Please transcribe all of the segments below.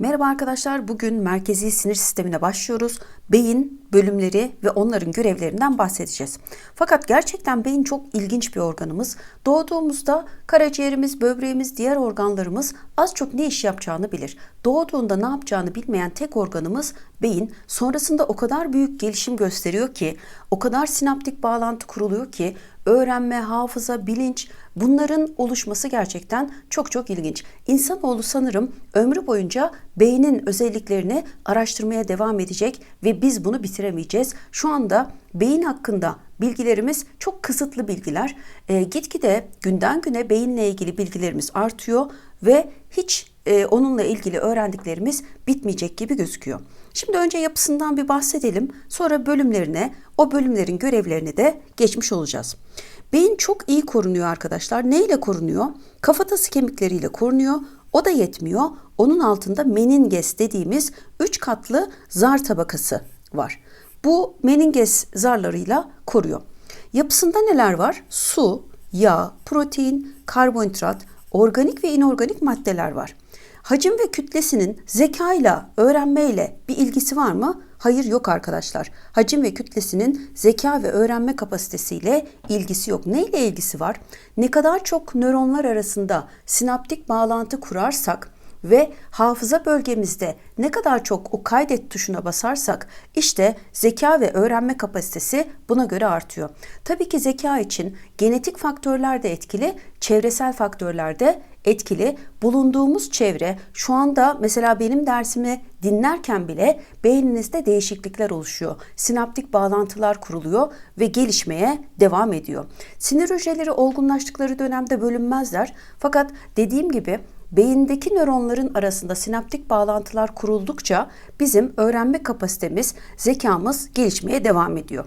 Merhaba arkadaşlar. Bugün merkezi sinir sistemine başlıyoruz. Beyin bölümleri ve onların görevlerinden bahsedeceğiz. Fakat gerçekten beyin çok ilginç bir organımız. Doğduğumuzda karaciğerimiz, böbreğimiz, diğer organlarımız az çok ne iş yapacağını bilir. Doğduğunda ne yapacağını bilmeyen tek organımız beyin. Sonrasında o kadar büyük gelişim gösteriyor ki, o kadar sinaptik bağlantı kuruluyor ki öğrenme, hafıza, bilinç bunların oluşması gerçekten çok çok ilginç. İnsanoğlu sanırım ömrü boyunca beynin özelliklerini araştırmaya devam edecek ve biz bunu bitiremeyeceğiz. Şu anda beyin hakkında bilgilerimiz çok kısıtlı bilgiler. E, gitgide günden güne beyinle ilgili bilgilerimiz artıyor ve hiç e, onunla ilgili öğrendiklerimiz bitmeyecek gibi gözüküyor. Şimdi önce yapısından bir bahsedelim. Sonra bölümlerine, o bölümlerin görevlerini de geçmiş olacağız. Beyin çok iyi korunuyor arkadaşlar. Neyle korunuyor? Kafatası kemikleriyle korunuyor. O da yetmiyor. Onun altında meninges dediğimiz üç katlı zar tabakası var. Bu meninges zarlarıyla koruyor. Yapısında neler var? Su, yağ, protein, karbonhidrat, organik ve inorganik maddeler var. Hacim ve kütlesinin zekayla, öğrenmeyle bir ilgisi var mı? Hayır yok arkadaşlar. Hacim ve kütlesinin zeka ve öğrenme kapasitesiyle ilgisi yok. Neyle ilgisi var? Ne kadar çok nöronlar arasında sinaptik bağlantı kurarsak ve hafıza bölgemizde ne kadar çok o kaydet tuşuna basarsak işte zeka ve öğrenme kapasitesi buna göre artıyor. Tabii ki zeka için genetik faktörler de etkili, çevresel faktörler de etkili. Bulunduğumuz çevre şu anda mesela benim dersimi dinlerken bile beyninizde değişiklikler oluşuyor. Sinaptik bağlantılar kuruluyor ve gelişmeye devam ediyor. Sinir hücreleri olgunlaştıkları dönemde bölünmezler. Fakat dediğim gibi beyindeki nöronların arasında sinaptik bağlantılar kuruldukça bizim öğrenme kapasitemiz, zekamız gelişmeye devam ediyor.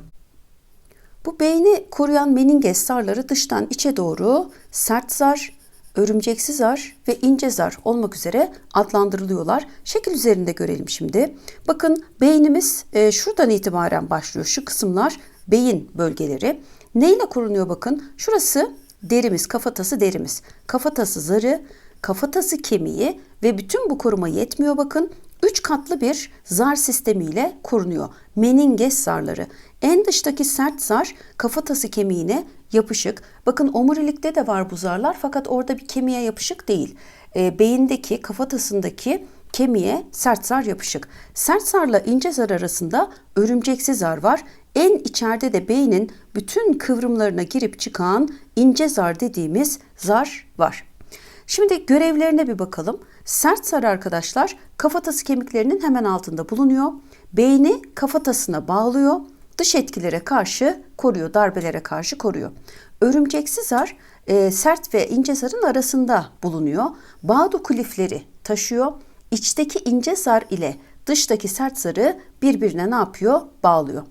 Bu beyni koruyan meninges zarları dıştan içe doğru sert zar, örümceksi zar ve ince zar olmak üzere adlandırılıyorlar. Şekil üzerinde görelim şimdi. Bakın beynimiz e, şuradan itibaren başlıyor. Şu kısımlar beyin bölgeleri. Neyle korunuyor bakın? Şurası derimiz, kafatası derimiz. Kafatası zarı, kafatası kemiği ve bütün bu koruma yetmiyor bakın. Üç katlı bir zar sistemiyle korunuyor. Meninges zarları. En dıştaki sert zar kafatası kemiğine yapışık. Bakın omurilikte de var bu zarlar fakat orada bir kemiğe yapışık değil. E, beyindeki kafatasındaki kemiğe sert zar yapışık. Sert zarla ince zar arasında örümceksi zar var. En içeride de beynin bütün kıvrımlarına girip çıkan ince zar dediğimiz zar var. Şimdi görevlerine bir bakalım. Sert zar arkadaşlar kafatası kemiklerinin hemen altında bulunuyor. Beyni kafatasına bağlıyor. Dış etkilere karşı koruyor, darbelere karşı koruyor. Örümceksi zar e, sert ve ince zarın arasında bulunuyor. Bağdoku lifleri taşıyor. İçteki ince zar ile dıştaki sert zarı birbirine ne yapıyor? Bağlıyor.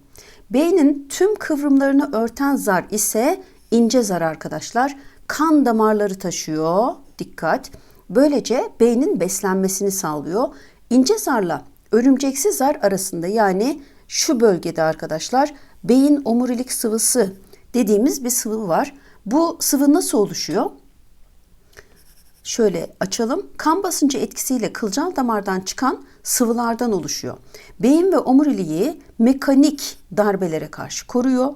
Beynin tüm kıvrımlarını örten zar ise ince zar arkadaşlar. Kan damarları taşıyor. Dikkat. Böylece beynin beslenmesini sağlıyor. İnce zarla örümceksi zar arasında yani şu bölgede arkadaşlar beyin omurilik sıvısı dediğimiz bir sıvı var. Bu sıvı nasıl oluşuyor? Şöyle açalım. Kan basıncı etkisiyle kılcal damardan çıkan sıvılardan oluşuyor. Beyin ve omuriliği mekanik darbelere karşı koruyor.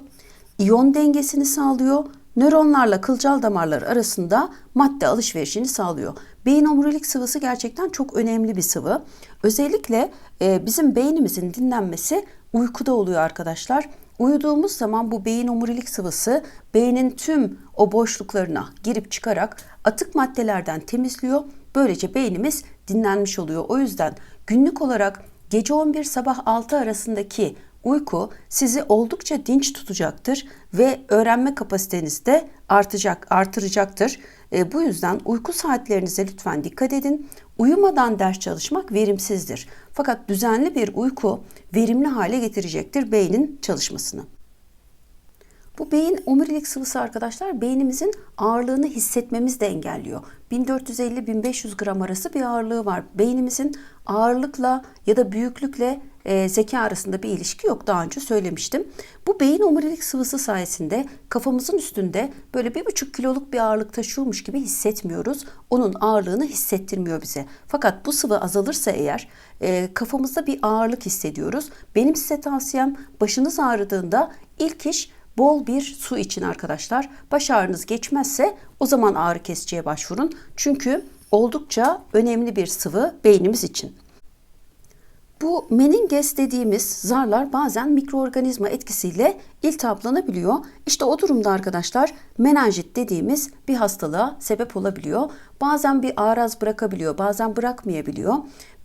İyon dengesini sağlıyor. Nöronlarla kılcal damarlar arasında madde alışverişini sağlıyor. Beyin omurilik sıvısı gerçekten çok önemli bir sıvı. Özellikle e, bizim beynimizin dinlenmesi uykuda oluyor arkadaşlar. Uyuduğumuz zaman bu beyin omurilik sıvısı beynin tüm o boşluklarına girip çıkarak atık maddelerden temizliyor. Böylece beynimiz dinlenmiş oluyor. O yüzden günlük olarak gece 11 sabah 6 arasındaki uyku sizi oldukça dinç tutacaktır ve öğrenme kapasiteniz de artacak, artıracaktır. E, bu yüzden uyku saatlerinize lütfen dikkat edin. Uyumadan ders çalışmak verimsizdir. Fakat düzenli bir uyku verimli hale getirecektir beynin çalışmasını. Bu beyin omurilik sıvısı arkadaşlar beynimizin ağırlığını hissetmemizi de engelliyor. 1450-1500 gram arası bir ağırlığı var. Beynimizin ağırlıkla ya da büyüklükle e, zeka arasında bir ilişki yok. Daha önce söylemiştim. Bu beyin omurilik sıvısı sayesinde kafamızın üstünde böyle bir buçuk kiloluk bir ağırlık taşıyormuş gibi hissetmiyoruz. Onun ağırlığını hissettirmiyor bize. Fakat bu sıvı azalırsa eğer e, kafamızda bir ağırlık hissediyoruz. Benim size tavsiyem başınız ağrıdığında ilk iş bol bir su için arkadaşlar. Baş ağrınız geçmezse o zaman ağrı kesiciye başvurun. Çünkü oldukça önemli bir sıvı beynimiz için. Bu meninges dediğimiz zarlar bazen mikroorganizma etkisiyle iltihaplanabiliyor. İşte o durumda arkadaşlar menenjit dediğimiz bir hastalığa sebep olabiliyor. Bazen bir araz bırakabiliyor, bazen bırakmayabiliyor.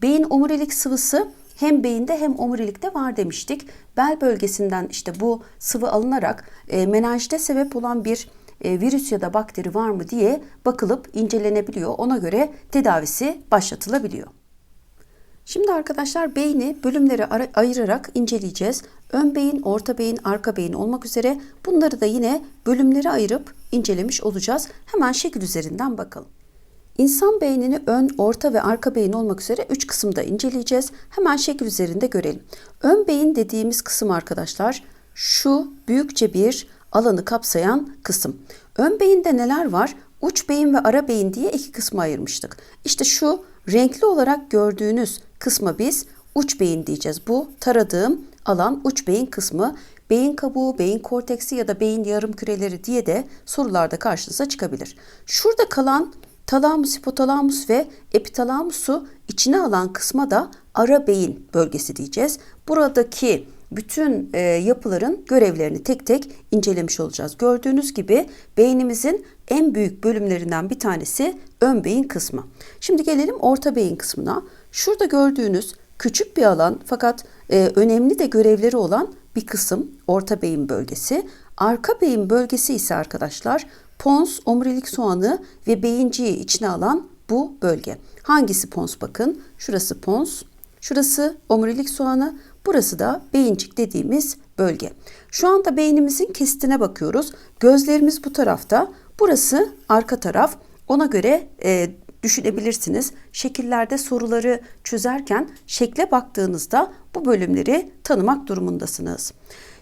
Beyin omurilik sıvısı hem beyinde hem omurilikte var demiştik. Bel bölgesinden işte bu sıvı alınarak e, menenjite sebep olan bir e, virüs ya da bakteri var mı diye bakılıp incelenebiliyor. Ona göre tedavisi başlatılabiliyor. Şimdi arkadaşlar beyni bölümlere ayırarak inceleyeceğiz. Ön beyin, orta beyin, arka beyin olmak üzere bunları da yine bölümlere ayırıp incelemiş olacağız. Hemen şekil üzerinden bakalım. İnsan beynini ön, orta ve arka beyin olmak üzere 3 kısımda inceleyeceğiz. Hemen şekil üzerinde görelim. Ön beyin dediğimiz kısım arkadaşlar şu büyükçe bir alanı kapsayan kısım. Ön beyinde neler var? Uç beyin ve ara beyin diye iki kısma ayırmıştık. İşte şu renkli olarak gördüğünüz kısma biz uç beyin diyeceğiz. Bu taradığım alan uç beyin kısmı. Beyin kabuğu, beyin korteksi ya da beyin yarım küreleri diye de sorularda karşınıza çıkabilir. Şurada kalan talamus, hipotalamus ve epitalamusu içine alan kısma da ara beyin bölgesi diyeceğiz. Buradaki bütün e, yapıların görevlerini tek tek incelemiş olacağız. Gördüğünüz gibi beynimizin en büyük bölümlerinden bir tanesi ön beyin kısmı. Şimdi gelelim orta beyin kısmına. Şurada gördüğünüz küçük bir alan fakat e, önemli de görevleri olan bir kısım orta beyin bölgesi. Arka beyin bölgesi ise arkadaşlar pons, omurilik soğanı ve beyinciği içine alan bu bölge. Hangisi pons bakın? Şurası pons, şurası omurilik soğanı, burası da beyincik dediğimiz bölge. Şu anda beynimizin kesitine bakıyoruz. Gözlerimiz bu tarafta, burası arka taraf. Ona göre e, düşünebilirsiniz. Şekillerde soruları çözerken şekle baktığınızda bu bölümleri tanımak durumundasınız.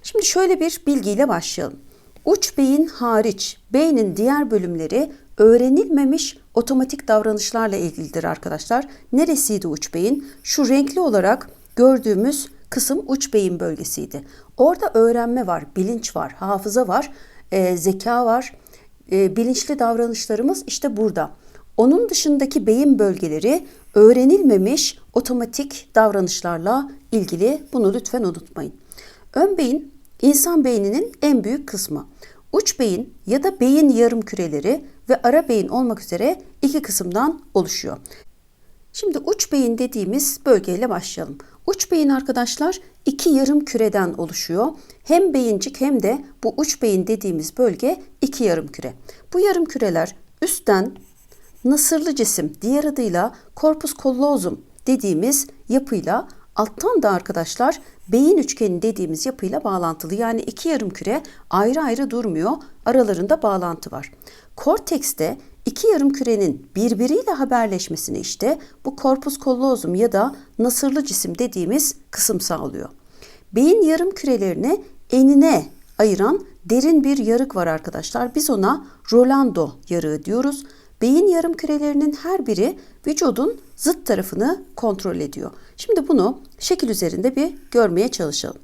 Şimdi şöyle bir bilgiyle başlayalım. Uç beyin hariç beynin diğer bölümleri öğrenilmemiş otomatik davranışlarla ilgilidir arkadaşlar. Neresiydi uç beyin? Şu renkli olarak gördüğümüz kısım uç beyin bölgesiydi. Orada öğrenme var, bilinç var, hafıza var, e, zeka var. E, bilinçli davranışlarımız işte burada. Onun dışındaki beyin bölgeleri öğrenilmemiş otomatik davranışlarla ilgili. Bunu lütfen unutmayın. Ön beyin insan beyninin en büyük kısmı. Uç beyin ya da beyin yarım küreleri ve ara beyin olmak üzere iki kısımdan oluşuyor. Şimdi uç beyin dediğimiz bölgeyle başlayalım. Uç beyin arkadaşlar iki yarım küreden oluşuyor. Hem beyincik hem de bu uç beyin dediğimiz bölge iki yarım küre. Bu yarım küreler üstten nasırlı cisim diğer adıyla corpus callosum dediğimiz yapıyla alttan da arkadaşlar beyin üçgeni dediğimiz yapıyla bağlantılı. Yani iki yarım küre ayrı ayrı durmuyor. Aralarında bağlantı var. Kortekste iki yarım kürenin birbiriyle haberleşmesini işte bu corpus callosum ya da nasırlı cisim dediğimiz kısım sağlıyor. Beyin yarım kürelerini enine ayıran derin bir yarık var arkadaşlar. Biz ona Rolando yarığı diyoruz. Beyin yarım kürelerinin her biri vücudun zıt tarafını kontrol ediyor. Şimdi bunu şekil üzerinde bir görmeye çalışalım.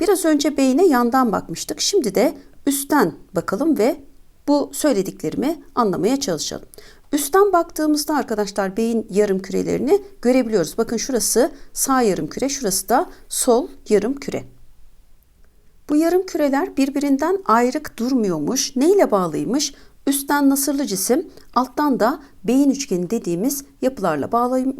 Biraz önce beyine yandan bakmıştık. Şimdi de üstten bakalım ve bu söylediklerimi anlamaya çalışalım. Üstten baktığımızda arkadaşlar beyin yarım kürelerini görebiliyoruz. Bakın şurası sağ yarım küre, şurası da sol yarım küre. Bu yarım küreler birbirinden ayrık durmuyormuş. Neyle bağlıymış? Üstten nasırlı cisim, alttan da beyin üçgeni dediğimiz yapılarla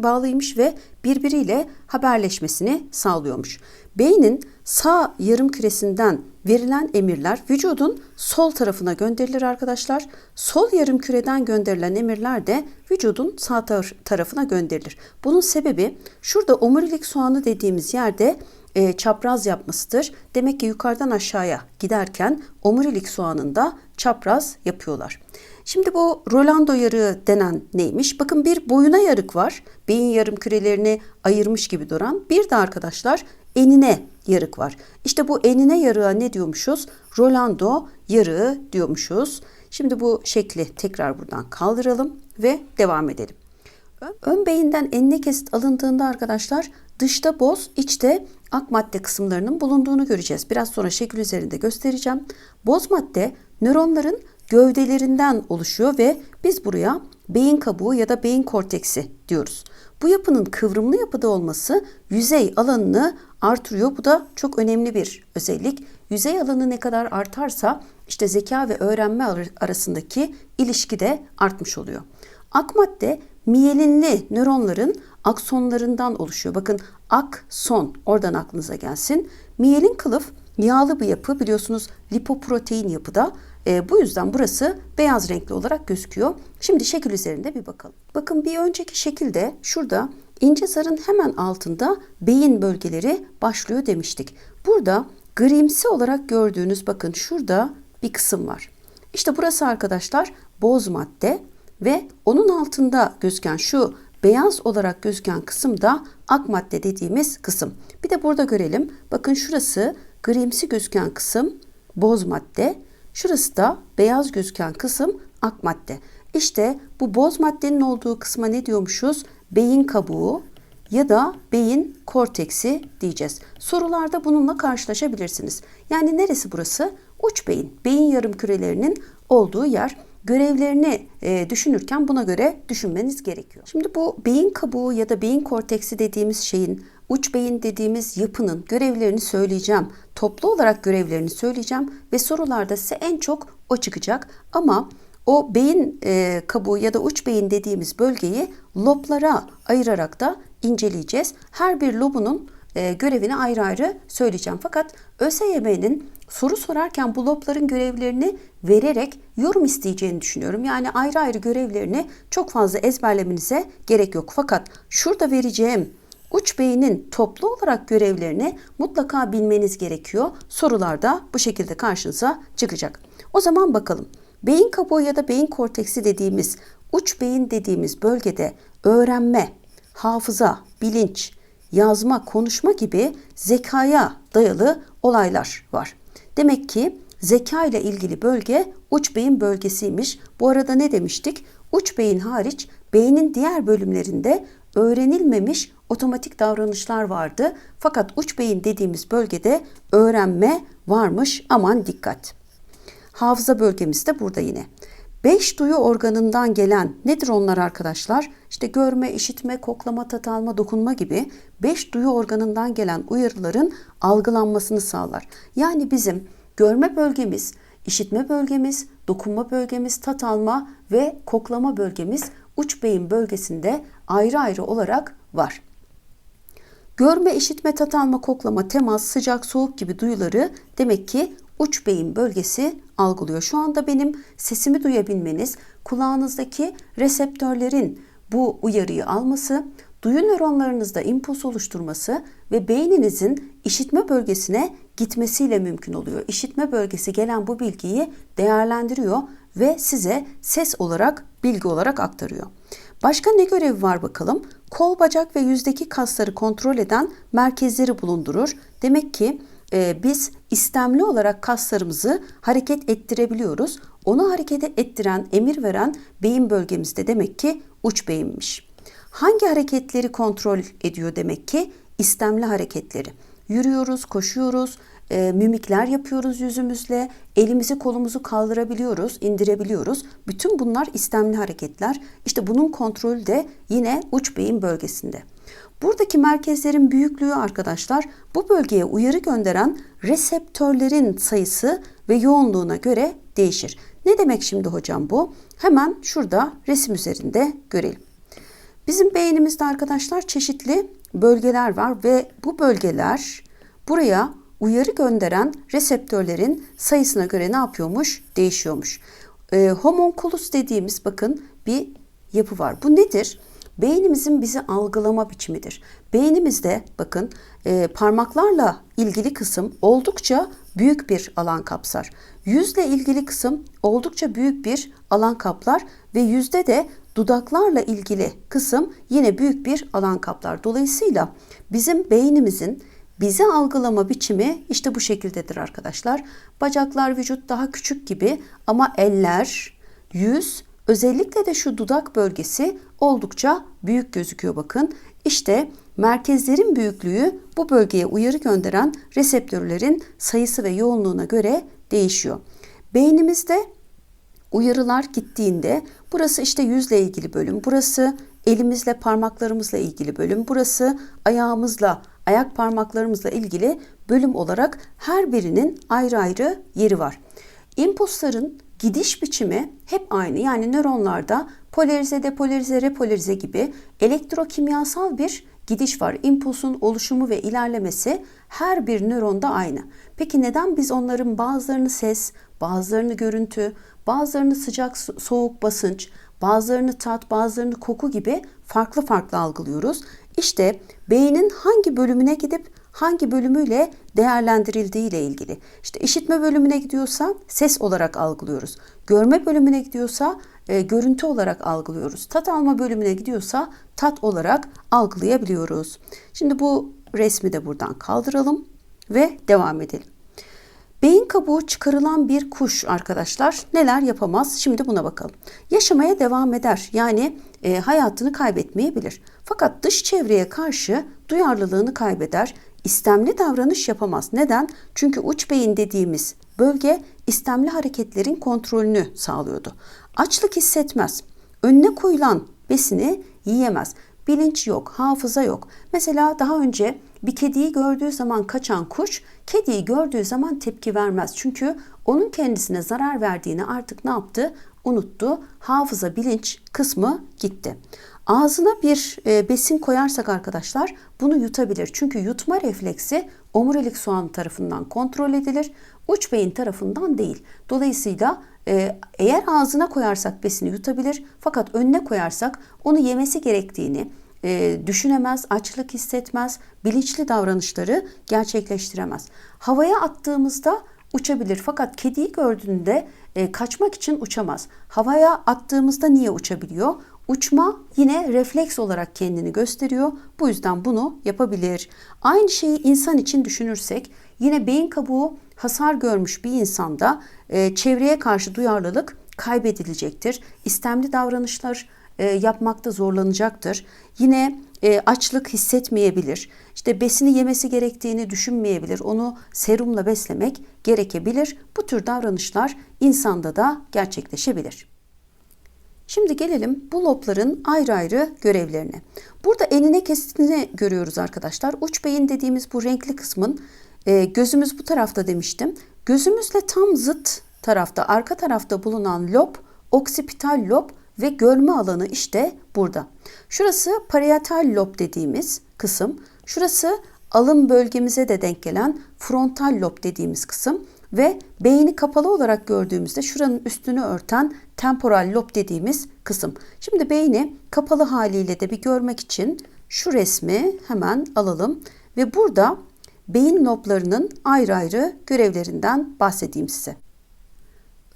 bağlıymış ve birbiriyle haberleşmesini sağlıyormuş. Beynin sağ yarım küresinden verilen emirler vücudun sol tarafına gönderilir arkadaşlar. Sol yarım küreden gönderilen emirler de vücudun sağ tarafına gönderilir. Bunun sebebi şurada omurilik soğanı dediğimiz yerde e, çapraz yapmasıdır. Demek ki yukarıdan aşağıya giderken omurilik soğanında çapraz yapıyorlar. Şimdi bu Rolando yarığı denen neymiş? Bakın bir boyuna yarık var. Beyin yarım kürelerini ayırmış gibi duran. Bir de arkadaşlar enine yarık var. İşte bu enine yarığa ne diyormuşuz? Rolando yarığı diyormuşuz. Şimdi bu şekli tekrar buradan kaldıralım ve devam edelim. Ön beyinden enine kesit alındığında arkadaşlar dışta boz, içte ak madde kısımlarının bulunduğunu göreceğiz. Biraz sonra şekil üzerinde göstereceğim. Boz madde nöronların gövdelerinden oluşuyor ve biz buraya beyin kabuğu ya da beyin korteksi diyoruz. Bu yapının kıvrımlı yapıda olması yüzey alanını artırıyor. Bu da çok önemli bir özellik. Yüzey alanı ne kadar artarsa işte zeka ve öğrenme arasındaki ilişki de artmış oluyor. Ak madde miyelinli nöronların aksonlarından oluşuyor. Bakın akson oradan aklınıza gelsin. Miyelin kılıf yağlı bir yapı biliyorsunuz lipoprotein yapıda. E, bu yüzden burası beyaz renkli olarak gözüküyor. Şimdi şekil üzerinde bir bakalım. Bakın bir önceki şekilde şurada ince zarın hemen altında beyin bölgeleri başlıyor demiştik. Burada grimsi olarak gördüğünüz bakın şurada bir kısım var. İşte burası arkadaşlar boz madde ve onun altında gözüken şu beyaz olarak gözüken kısım da ak madde dediğimiz kısım. Bir de burada görelim. Bakın şurası grimsi gözüken kısım boz madde. Şurası da beyaz gözüken kısım ak madde. İşte bu boz maddenin olduğu kısma ne diyormuşuz? Beyin kabuğu ya da beyin korteksi diyeceğiz. Sorularda bununla karşılaşabilirsiniz. Yani neresi burası? Uç beyin, beyin yarım kürelerinin olduğu yer görevlerini e, düşünürken buna göre düşünmeniz gerekiyor. Şimdi bu beyin kabuğu ya da beyin korteksi dediğimiz şeyin uç beyin dediğimiz yapının görevlerini söyleyeceğim. Toplu olarak görevlerini söyleyeceğim ve sorularda size en çok o çıkacak. Ama o beyin e, kabuğu ya da uç beyin dediğimiz bölgeyi loblara ayırarak da inceleyeceğiz. Her bir lobunun e, görevini ayrı ayrı söyleyeceğim. Fakat ÖSYM'nin soru sorarken bu lobların görevlerini vererek yorum isteyeceğini düşünüyorum. Yani ayrı ayrı görevlerini çok fazla ezberlemenize gerek yok. Fakat şurada vereceğim uç beynin toplu olarak görevlerini mutlaka bilmeniz gerekiyor. Sorularda bu şekilde karşınıza çıkacak. O zaman bakalım. Beyin kabuğu ya da beyin korteksi dediğimiz uç beyin dediğimiz bölgede öğrenme, hafıza, bilinç, yazma, konuşma gibi zekaya dayalı olaylar var. Demek ki zeka ile ilgili bölge uç beyin bölgesiymiş. Bu arada ne demiştik? Uç beyin hariç beynin diğer bölümlerinde öğrenilmemiş otomatik davranışlar vardı. Fakat uç beyin dediğimiz bölgede öğrenme varmış. Aman dikkat. Hafıza bölgemiz de burada yine. Beş duyu organından gelen nedir onlar arkadaşlar? İşte görme, işitme, koklama, tat alma, dokunma gibi beş duyu organından gelen uyarıların algılanmasını sağlar. Yani bizim görme bölgemiz, işitme bölgemiz, dokunma bölgemiz, tat alma ve koklama bölgemiz uç beyin bölgesinde ayrı ayrı olarak var. Görme, işitme, tat alma, koklama, temas, sıcak, soğuk gibi duyuları demek ki uç beyin bölgesi algılıyor. Şu anda benim sesimi duyabilmeniz, kulağınızdaki reseptörlerin bu uyarıyı alması, duyu nöronlarınızda impuls oluşturması ve beyninizin işitme bölgesine gitmesiyle mümkün oluyor. İşitme bölgesi gelen bu bilgiyi değerlendiriyor ve size ses olarak, bilgi olarak aktarıyor. Başka ne görevi var bakalım? Kol, bacak ve yüzdeki kasları kontrol eden merkezleri bulundurur. Demek ki e, biz istemli olarak kaslarımızı hareket ettirebiliyoruz. Onu hareket ettiren, emir veren beyin bölgemizde demek ki uç beyinmiş. Hangi hareketleri kontrol ediyor demek ki? İstemli hareketleri. Yürüyoruz, koşuyoruz, e, mimikler yapıyoruz yüzümüzle, elimizi kolumuzu kaldırabiliyoruz, indirebiliyoruz. Bütün bunlar istemli hareketler. İşte bunun kontrolü de yine uç beyin bölgesinde. Buradaki merkezlerin büyüklüğü arkadaşlar bu bölgeye uyarı gönderen reseptörlerin sayısı ve yoğunluğuna göre değişir. Ne demek şimdi hocam bu? Hemen şurada resim üzerinde görelim. Bizim beynimizde arkadaşlar çeşitli bölgeler var ve bu bölgeler buraya uyarı gönderen reseptörlerin sayısına göre ne yapıyormuş? Değişiyormuş. E, homunculus dediğimiz bakın bir yapı var. Bu nedir? Beynimizin bizi algılama biçimidir. Beynimizde bakın e, parmaklarla ilgili kısım oldukça büyük bir alan kapsar. Yüzle ilgili kısım oldukça büyük bir alan kaplar ve yüzde de dudaklarla ilgili kısım yine büyük bir alan kaplar. Dolayısıyla bizim beynimizin bizi algılama biçimi işte bu şekildedir arkadaşlar. Bacaklar vücut daha küçük gibi ama eller, yüz, özellikle de şu dudak bölgesi oldukça büyük gözüküyor bakın. İşte merkezlerin büyüklüğü bu bölgeye uyarı gönderen reseptörlerin sayısı ve yoğunluğuna göre değişiyor. Beynimizde uyarılar gittiğinde burası işte yüzle ilgili bölüm, burası elimizle parmaklarımızla ilgili bölüm, burası ayağımızla ayak parmaklarımızla ilgili bölüm olarak her birinin ayrı ayrı yeri var. İmpulsların gidiş biçimi hep aynı. Yani nöronlarda polarize, depolarize, repolarize gibi elektrokimyasal bir gidiş var. İmpulsun oluşumu ve ilerlemesi her bir nöronda aynı. Peki neden biz onların bazılarını ses, bazılarını görüntü, bazılarını sıcak soğuk basınç, bazılarını tat, bazılarını koku gibi farklı farklı algılıyoruz? İşte beynin hangi bölümüne gidip hangi bölümüyle değerlendirildiği ile ilgili. İşte işitme bölümüne gidiyorsa ses olarak algılıyoruz. Görme bölümüne gidiyorsa e, görüntü olarak algılıyoruz. Tat alma bölümüne gidiyorsa tat olarak algılayabiliyoruz. Şimdi bu resmi de buradan kaldıralım ve devam edelim. Beyin kabuğu çıkarılan bir kuş arkadaşlar neler yapamaz? Şimdi buna bakalım. Yaşamaya devam eder. Yani e, hayatını kaybetmeyebilir. Fakat dış çevreye karşı duyarlılığını kaybeder. İstemli davranış yapamaz. Neden? Çünkü uç beyin dediğimiz bölge istemli hareketlerin kontrolünü sağlıyordu. Açlık hissetmez. Önüne koyulan besini yiyemez. Bilinç yok, hafıza yok. Mesela daha önce bir kediyi gördüğü zaman kaçan kuş, kediyi gördüğü zaman tepki vermez. Çünkü onun kendisine zarar verdiğini artık ne yaptı? Unuttu. Hafıza, bilinç kısmı gitti. Ağzına bir e, besin koyarsak arkadaşlar bunu yutabilir. Çünkü yutma refleksi omurilik soğan tarafından kontrol edilir. Uç beyin tarafından değil. Dolayısıyla e, eğer ağzına koyarsak besini yutabilir. Fakat önüne koyarsak onu yemesi gerektiğini e, düşünemez, açlık hissetmez, bilinçli davranışları gerçekleştiremez. Havaya attığımızda uçabilir fakat kediyi gördüğünde e, kaçmak için uçamaz. Havaya attığımızda niye uçabiliyor? Uçma yine refleks olarak kendini gösteriyor. Bu yüzden bunu yapabilir. Aynı şeyi insan için düşünürsek yine beyin kabuğu hasar görmüş bir insanda e, çevreye karşı duyarlılık kaybedilecektir. İstemli davranışlar e, yapmakta zorlanacaktır. Yine e, açlık hissetmeyebilir. İşte besini yemesi gerektiğini düşünmeyebilir. Onu serumla beslemek gerekebilir. Bu tür davranışlar insanda da gerçekleşebilir. Şimdi gelelim bu lobların ayrı ayrı görevlerine. Burada enine kesitini görüyoruz arkadaşlar. Uç beyin dediğimiz bu renkli kısmın e, gözümüz bu tarafta demiştim. Gözümüzle tam zıt tarafta, arka tarafta bulunan lob, oksipital lob ve görme alanı işte burada. Şurası parietal lob dediğimiz kısım. Şurası alın bölgemize de denk gelen frontal lob dediğimiz kısım ve beyni kapalı olarak gördüğümüzde şuranın üstünü örten temporal lob dediğimiz kısım. Şimdi beyni kapalı haliyle de bir görmek için şu resmi hemen alalım ve burada beyin loblarının ayrı ayrı görevlerinden bahsedeyim size.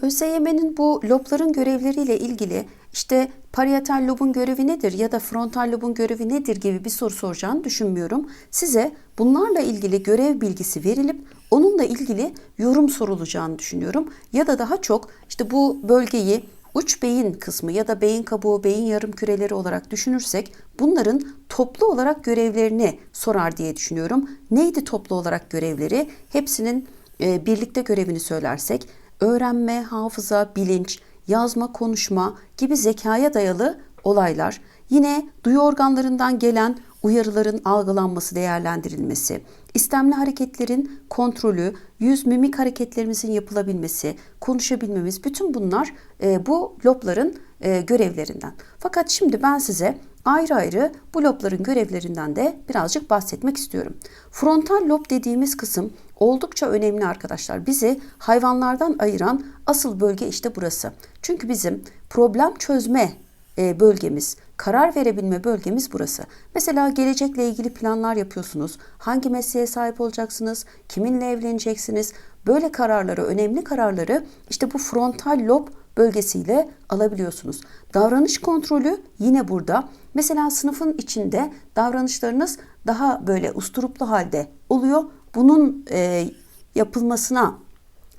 ÖSYM'nin bu lobların görevleriyle ilgili işte parietal lobun görevi nedir ya da frontal lobun görevi nedir gibi bir soru soracağını düşünmüyorum. Size bunlarla ilgili görev bilgisi verilip onunla ilgili yorum sorulacağını düşünüyorum. Ya da daha çok işte bu bölgeyi uç beyin kısmı ya da beyin kabuğu, beyin yarım küreleri olarak düşünürsek bunların toplu olarak görevlerini sorar diye düşünüyorum. Neydi toplu olarak görevleri? Hepsinin e, birlikte görevini söylersek öğrenme, hafıza, bilinç, yazma, konuşma gibi zekaya dayalı olaylar, yine duyu organlarından gelen uyarıların algılanması, değerlendirilmesi, istemli hareketlerin kontrolü, yüz mimik hareketlerimizin yapılabilmesi, konuşabilmemiz bütün bunlar e, bu lobların e, görevlerinden. Fakat şimdi ben size ayrı ayrı bu lobların görevlerinden de birazcık bahsetmek istiyorum. Frontal lob dediğimiz kısım oldukça önemli arkadaşlar. Bizi hayvanlardan ayıran asıl bölge işte burası. Çünkü bizim problem çözme e, bölgemiz, karar verebilme bölgemiz burası. Mesela gelecekle ilgili planlar yapıyorsunuz. Hangi mesleğe sahip olacaksınız? Kiminle evleneceksiniz? Böyle kararları, önemli kararları işte bu frontal lob bölgesiyle alabiliyorsunuz. Davranış kontrolü yine burada. Mesela sınıfın içinde davranışlarınız daha böyle usturuplu halde oluyor. Bunun e, yapılmasına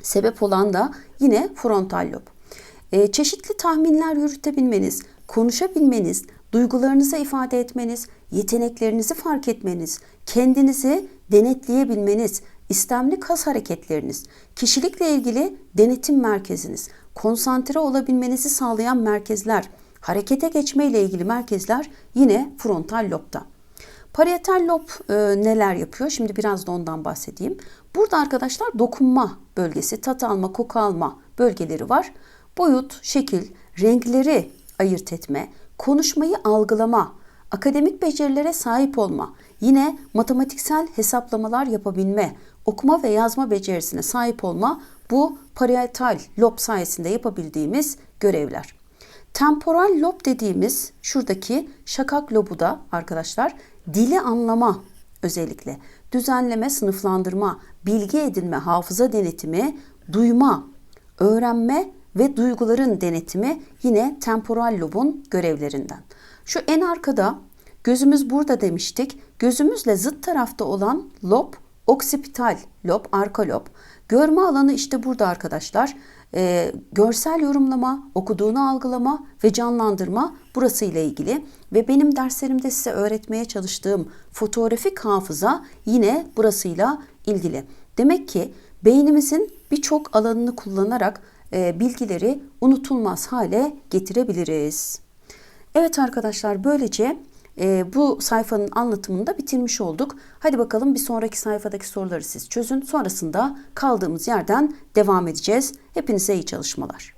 sebep olan da yine frontal lob. E, çeşitli tahminler yürütebilmeniz, konuşabilmeniz, duygularınızı ifade etmeniz, yeteneklerinizi fark etmeniz, kendinizi denetleyebilmeniz, istemli kas hareketleriniz, kişilikle ilgili denetim merkeziniz, konsantre olabilmenizi sağlayan merkezler, harekete geçme ile ilgili merkezler yine frontal lobda. Parietal lob e, neler yapıyor? Şimdi biraz da ondan bahsedeyim. Burada arkadaşlar dokunma bölgesi, tat alma, koku alma bölgeleri var. Boyut, şekil, renkleri ayırt etme, konuşmayı algılama, akademik becerilere sahip olma, yine matematiksel hesaplamalar yapabilme, okuma ve yazma becerisine sahip olma bu parietal lob sayesinde yapabildiğimiz görevler. Temporal lob dediğimiz şuradaki şakak lobu da arkadaşlar dili anlama özellikle düzenleme, sınıflandırma, bilgi edinme, hafıza denetimi, duyma, öğrenme ve duyguların denetimi yine temporal lobun görevlerinden. Şu en arkada gözümüz burada demiştik. Gözümüzle zıt tarafta olan lob oksipital lob, arka lob. Görme alanı işte burada arkadaşlar. Ee, görsel yorumlama, okuduğunu algılama ve canlandırma burası ile ilgili. Ve benim derslerimde size öğretmeye çalıştığım fotoğrafik hafıza yine burasıyla ilgili. Demek ki beynimizin birçok alanını kullanarak e, bilgileri unutulmaz hale getirebiliriz. Evet arkadaşlar böylece e, bu sayfanın anlatımını da bitirmiş olduk. Hadi bakalım bir sonraki sayfadaki soruları siz çözün. Sonrasında kaldığımız yerden devam edeceğiz. Hepinize iyi çalışmalar.